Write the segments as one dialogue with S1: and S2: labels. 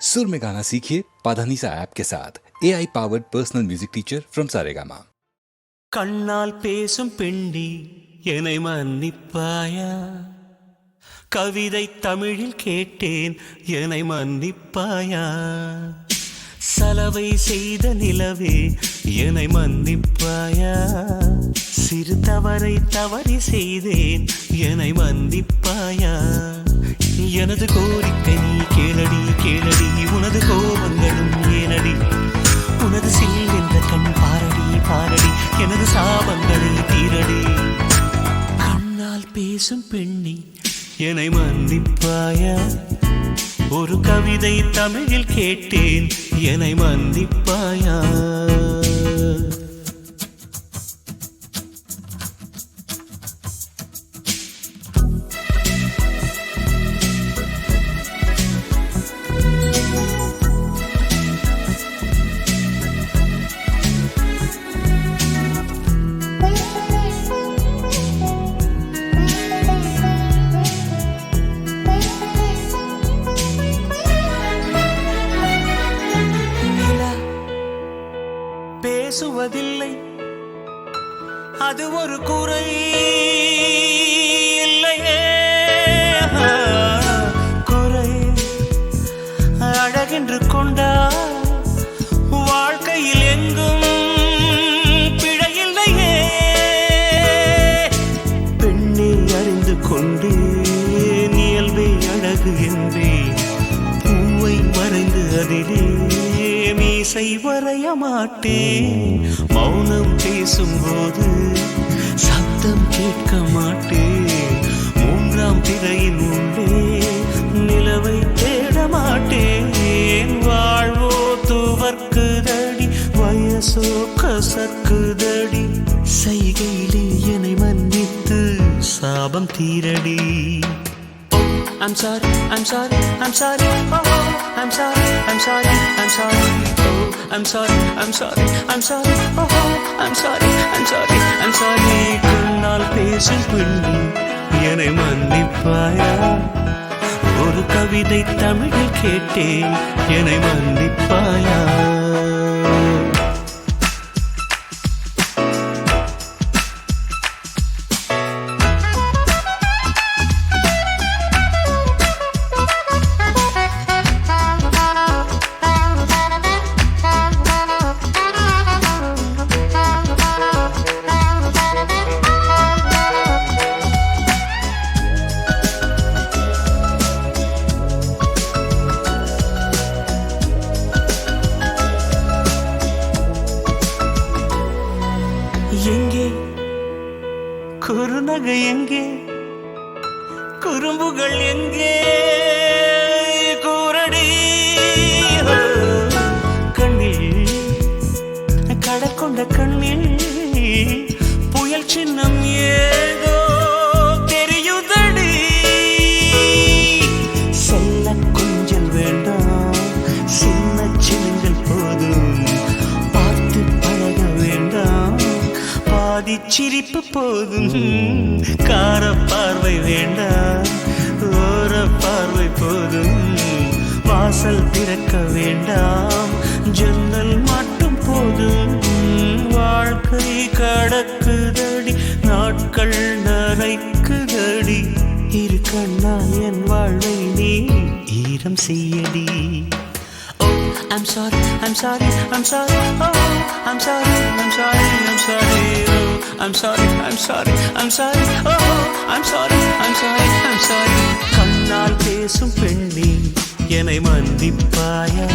S1: सुर में गाना सीखिए पाधानीसा ऐप के साथ A I powered personal music teacher from Saregama
S2: கண்ணால் பேசும் பெண்டி என்னை மன்னிப்பாயா கவிதை தமிழில் கேட்டேன் என்னை மன்னிப்பாயா சலவை செய்த நிலவே என்னை மன்னிப்பாயா சிறு தவறை தவறி செய்தேன் என்னை மன்னிப்பாயா எனது கோரிக்கை நீ கேளடி கேளடி. உனது கோபங்களும் ஏனடி. உனது சில் என்ற கண் பாரடி பாரடி. எனது சாபங்களை தீரடி. கண்ணால் பேசும் பெண்ணி என்னை மன்னிப்பாயா. ஒரு கவிதை தமிழில் கேட்டேன் என்னை மன்னிப்பாயா? அது ஒரு குறை இல்லையே. குறை அழகென்று கொண்டா வாழ்க்கையில் எங்கும் பிழையில்லையே. பெண்ணை அறிந்து கொண்டு இயல்பே அழகு என்றேன் பூவை வரைந்து அதிலே. மீசை வரைய மாட்டேன். மௌனம் பேசும்போது சத்தம் கேட்க மாட்டேன். மூன்றாம் திரையின் உள்ளே நிலவை தேட மாட்டேன். வாழ்வோ துவர்க்குதடி வயசோ கசக்குதடி. செய்கையிலே என்னை மன்னித்து சாபம் தீரடி. I'm sorry, I'm sorry, I'm sorry, oh, oh. I'm sorry, I'm sorry, I'm sorry, I'm sorry, I'm sorry, I'm sorry, oh, I'm sorry, I'm sorry, I'm sorry. கண்ணால் பேசும் பெண்ணி என்னை மன்னிப்பாயா ஒரு கவிதை தமிழில் கேட்டேன் என்னை மன்னிப்பாயா எங்கே? குறுநகை எங்கே? குறும்புகள் எங்கே? கூரடி கண்ணில் கடற்கொண்ட கண்ணில் சிரிப்பு போதும். கார பார்வை வேண்டாம். ஓர பார்வை போதும். வாசல் திறக்க வேண்டாம். ஜன்னல் மட்டும் போதும். வாழ்க்கை கடக்குதடி. நாட்கள் நரைக்குதடி. இரு கண்ணா என் வாழ்வை நீ ஈரம் செய்யடி. Oh, I'm sorry, I'm sorry, I'm sorry, oh, I'm sorry, I'm sorry, I'm sorry, I'm sorry, I'm sorry, oh, I'm sorry, I'm sorry, I'm sorry. கண்ணால் பேசும் பெண்ணே என்னை மன்னிப்பாயா?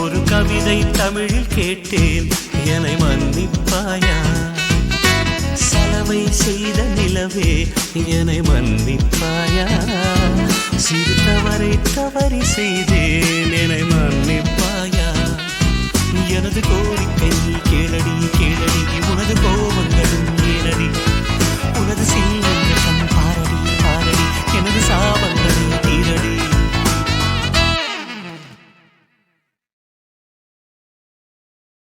S2: ஒரு கவிதை தமிழில் கேட்டேன் என்னை மன்னிப்பாயா? சலவை செய்த நிலவே என்னை மன்னிப்பாயா? சிறு தவறை தவறி செய்தேன் என்னை மன்னிப்பாயா